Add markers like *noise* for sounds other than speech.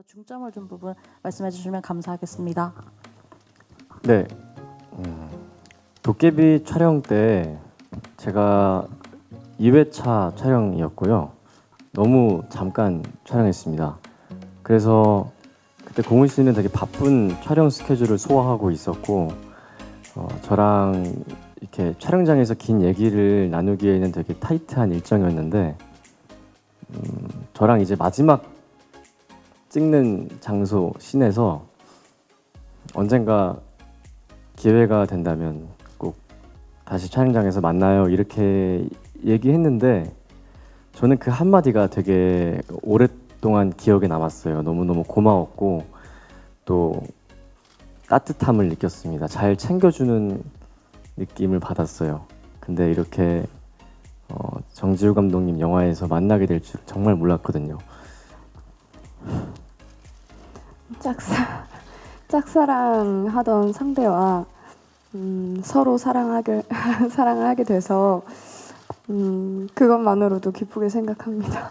더 중점을 둔 부분 말씀해 주시면 감사하겠습니다. 네. 음, 도깨비 촬영 때 제가 2회차 촬영이었고요. 너무 잠깐 촬영했습니다. 그래서 그때 공훈 씨는 되게 바쁜 촬영 스케줄을 소화하고 있었고 어, 저랑 이렇게 촬영장에서 긴 얘기를 나누기에는 되게 타이트한 일정이었는데 음, 저랑 이제 마지막 찍는 장소 씬에서 언젠가 기회가 된다면 꼭 다시 촬영장에서 만나요 이렇게 얘기했는데 저는 그 한마디가 되게 오랫동안 기억에 남았어요. 너무너무 고마웠고 또 따뜻함을 느꼈습니다. 잘 챙겨주는 느낌을 받았어요. 근데 이렇게 어, 정지우 감독님 영화에서 만나게 될 줄 정말 몰랐거든요. 짝사 짝사랑 하던 상대와 음, 서로 사랑하게 *laughs* 사랑을 하게 돼서 음, 그것만으로도 기쁘게 생각합니다.